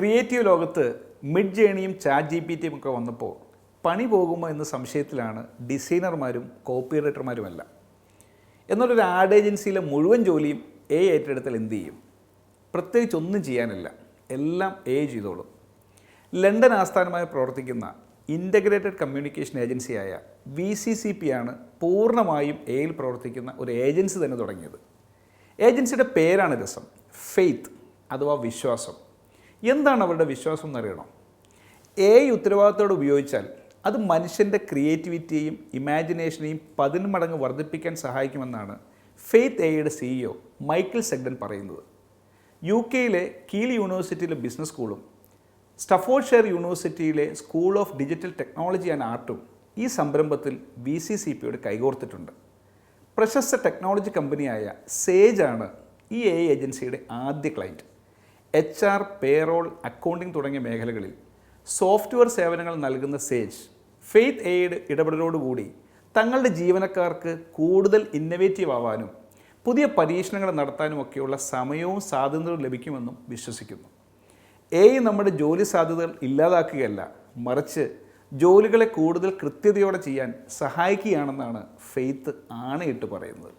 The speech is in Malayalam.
ക്രിയേറ്റീവ് ലോകത്ത് മിഡ് ജേണിയും ചാറ്റ് ജി പി ടിയും ഒക്കെ വന്നപ്പോൾ പണി പോകുമോ എന്ന സംശയത്തിലാണ് ഡിസൈനർമാരും കോപ്പി റൈറ്റർമാരുമെല്ലാം. എന്നൊരു ആഡ് ഏജൻസിയിലെ മുഴുവൻ ജോലിയും എ ഏറ്റെടുത്താൽ എന്ത് ചെയ്യും? പ്രത്യേകിച്ച് ഒന്നും ചെയ്യാനില്ല. എല്ലാം എ ചെയ്തോളും. ലണ്ടൻ ആസ്ഥാനമായി പ്രവർത്തിക്കുന്ന ഇന്റഗ്രേറ്റഡ് കമ്മ്യൂണിക്കേഷൻ ഏജൻസിയായ വി സി സി പി ആണ് പൂർണമായും എയിൽ പ്രവർത്തിക്കുന്ന ഒരു ഏജൻസി തന്നെ തുടങ്ങിയത്. ഏജൻസിയുടെ പേരാണ് രസം. ഫെയ്ത്ത് അഥവാ വിശ്വാസം. എന്താണ് അവരുടെ വിശ്വാസം എന്നറിയണം. എ ഉത്തരവാദിത്തോടെ ഉപയോഗിച്ചാൽ അത് മനുഷ്യന്റെ ക്രിയേറ്റിവിറ്റിയെയും ഇമാജിനേഷനെയും പതിന് മടങ്ങ് വർദ്ധിപ്പിക്കാൻ സഹായിക്കുമെന്നാണ് ഫെയ്ത്ത് എയുടെ സിഇഒ മൈക്കിൾ സെഗ്ഡൻ പറയുന്നത്. യു കെയിലെ കീൽ യൂണിവേഴ്സിറ്റിയിലെ ബിസിനസ് സ്കൂളും സ്റ്റഫോർഡ്ഷെയർ യൂണിവേഴ്സിറ്റിയിലെ school of digital technology and ആർട്ടും ഈ സംരംഭത്തിൽ ബി സി സി പിയോട് കൈകോർത്തിട്ടുണ്ട്. പ്രശസ്ത ടെക്നോളജി കമ്പനിയായ സേജാണ് ഈ എ ഏജൻസിയുടെ ആദ്യ client H R payroll accounting തുടങ്ങിയ മേഖലകളിൽ സോഫ്റ്റ്വെയർ സേവനങ്ങൾ നൽകുന്ന സേജ് ഫെയ്ത്ത് എയ്ഡ് ഇടപെടലോടുകൂടി തങ്ങളുടെ ജീവനക്കാർക്ക് കൂടുതൽ ഇന്നവേറ്റീവ് ആവാനും പുതിയ പരീക്ഷണങ്ങൾ നടത്താനുമൊക്കെയുള്ള സമയവും സ്വാതന്ത്ര്യവും ലഭിക്കുമെന്നും വിശ്വസിക്കുന്നു. എ നമ്മുടെ ജോലി സാധ്യതകൾ ഇല്ലാതാക്കുകയല്ല മറിച്ച് ജോലികളെ കൂടുതൽ കൃത്യതയോടെ ചെയ്യാൻ സഹായിക്കുകയാണെന്നാണ് ഫെയ്ത്ത് ആണയിട്ട് പറയുന്നത്.